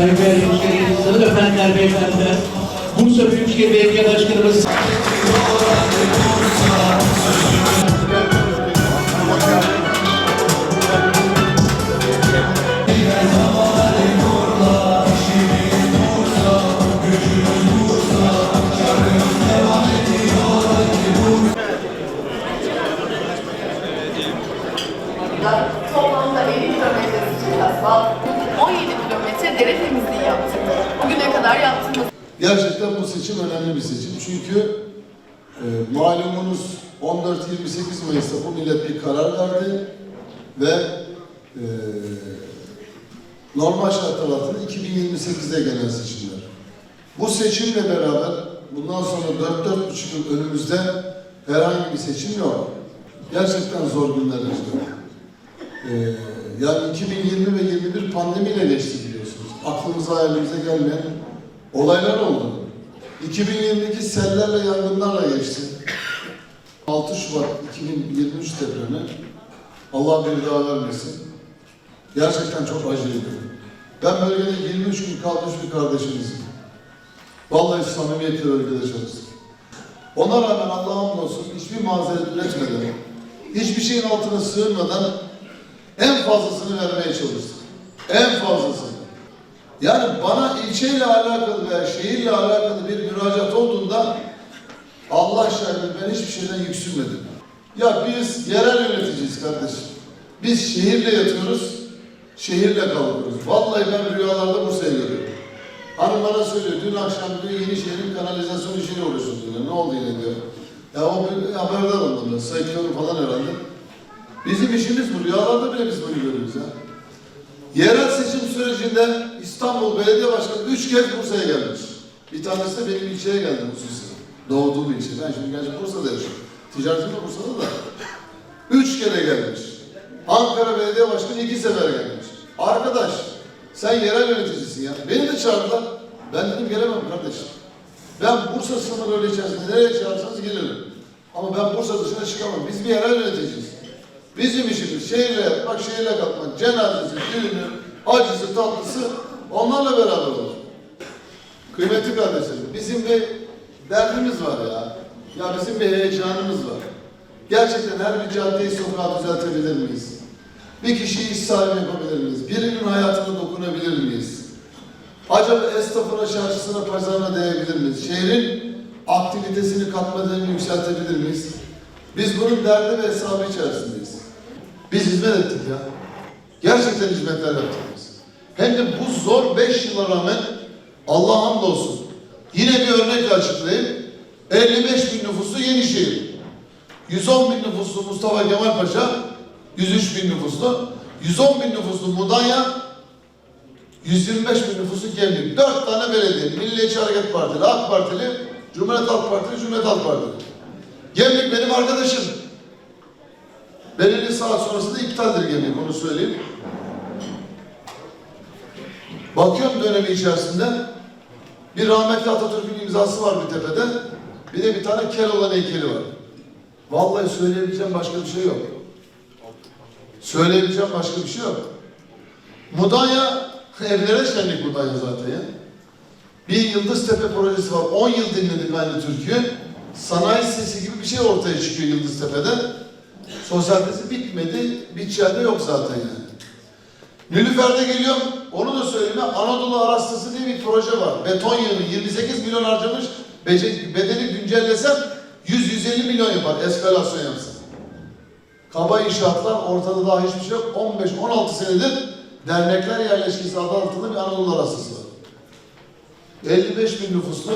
saygıdeğer hanımefendiler, beyefendiler, Bursa Büyükşehir Belediye Başkanımız dere temizliği yaptık. Bugüne kadar yaptığımız Gerçekten bu seçim önemli bir seçim. Çünkü e, malumunuz 14-28 Mayıs'ta bu millet bir karar verdi ve e, normal şartlar altında 2028'de gelen seçimler. Bu seçimle beraber bundan sonra 4-4,5 yıl önümüzde herhangi bir seçim yok. Gerçekten zor günler yaşadık. Ee, yani 2020 ve 21 pandemiyle geçti. Aklımıza hayalimize gelmeyen olaylar oldu. 2022 sellerle yangınlarla geçti. 6 Şubat 2023 depremi Allah bir daha vermesin. Gerçekten çok acıydı. Ben bölgede 23 gün kalmış bir kardeşimizim. Vallahi samimiyetle bölgede çalıştık. Ona rağmen Allah'a hamdolsun hiçbir mazeret üretmeden, hiçbir şeyin altına sığınmadan en fazlasını vermeye çalıştık. En fazlasını. Yani bana ilçeyle alakalı veya şehirle alakalı bir müracaat olduğunda Allah şahidi ben hiçbir şeyden yüksünmedim. Ya biz yerel yöneticiyiz kardeşim. Biz şehirle yatıyoruz, şehirle kalkıyoruz. Vallahi ben rüyalarda Bursa'yı görüyorum. Hanım bana söylüyor, dün akşam diyor Yenişehir'in kanalizasyon işiyle uğraşıyoruz diyor. Ne oldu yine diyor. Ya o haberdar oldum ben, sayıklıyorum falan herhalde. Bizim işimiz bu, rüyalarda bile biz bunu. Yerel seçim sürecinde İstanbul Belediye Başkanı üç kez Bursa'ya gelmiş. Bir tanesi de benim ilçeye geldi hususi. Doğduğum ilçe. Ben şimdi gerçi Bursa'da yaşıyorum. Ticaretim de Bursa'da da. Üç kere gelmiş. Ankara Belediye Başkanı iki sefer gelmiş. Arkadaş sen yerel yöneticisin ya. Beni de çağırdılar. Ben dedim gelemem kardeşim. Ben Bursa sınırları içerisinde nereye çağırsanız gelirim. Ama ben Bursa dışına çıkamam. Biz bir yerel yöneticiyiz. Bizim işimiz şehirle yapmak, şehirle katmak, cenazesi, düğünü, acısı, tatlısı onlarla beraber olur. Kıymetli kardeşlerim, bizim bir derdimiz var ya. Ya bizim bir heyecanımız var. Gerçekten her bir caddeyi sokağa düzeltebilir miyiz? Bir kişiyi iş sahibi yapabilir miyiz? Birinin hayatına dokunabilir miyiz? Acaba esnafına, çarşısına, pazarına değebilir miyiz? Şehrin aktivitesini, katma yükseltebilir miyiz? Biz bunun derdi ve hesabı içerisindeyiz. Biz hizmet ettik ya. Gerçekten hizmetler yaptık biz. Hem de bu zor beş yıla rağmen Allah'a hamdolsun. Yine bir örnekle açıklayayım. 55 bin nüfuslu Yenişehir. 110 bin nüfuslu Mustafa Kemal Paşa, 103 bin nüfuslu. 110 bin nüfuslu Mudanya, 125 bin nüfuslu Gemlik. Dört tane belediye. Milliyetçi Hareket Partili, AK Partili, Cumhuriyet Halk Partili, Cumhuriyet Halk Partili. Gemlik benim arkadaşım. Belirli saat sonrasında iptaldir Gemlik, onu söyleyeyim. Bakıyorum dönemi içerisinde bir rahmetli Atatürk'ün imzası var bir tepede. Bir de bir tane Keloğlan heykeli var. Vallahi söyleyebileceğim başka bir şey yok. Söyleyebileceğim başka bir şey yok. Mudanya, evlere şenlik Mudanya zaten ya. Bir Yıldız Tepe projesi var. 10 yıl dinledik aynı türküyü. Sanayi sesi gibi bir şey ortaya çıkıyor Yıldız Tepe'de. Sosyalitesi bitmedi, biteceği de yok zaten yani. Nilüfer'de geliyorum, onu da söyleyeyim. Anadolu Arastası diye bir proje var. Beton yığını 28 milyon harcamış. Bedeli güncellesen 100-150 milyon yapar eskalasyon yapsa. Kaba inşaatlar ortada daha hiçbir şey yok. 15-16 senedir dernekler yerleşkesi adı altında bir Anadolu Arastası var. 55 bin nüfuslu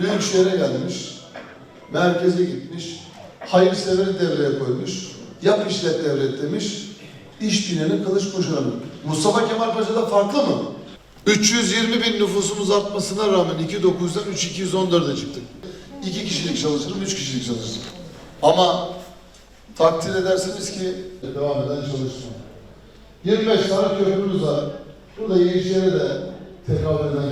büyük şehre gelmiş. Merkeze gitmiş. Hayırseveri devreye koymuş. Yap işlet devlet demiş. İş binenin kılıç kuşanı. Mustafa Kemal Paşa'da farklı mı? 320 bin nüfusumuz artmasına rağmen 2.9'dan 3.214'e çıktık. 2 kişilik çalışırım, 3 kişilik çalışırım. Ama takdir ederseniz ki devam eden çalışma. 25 tane köprümüz var. Burada Yenişehir'e de tekabül eden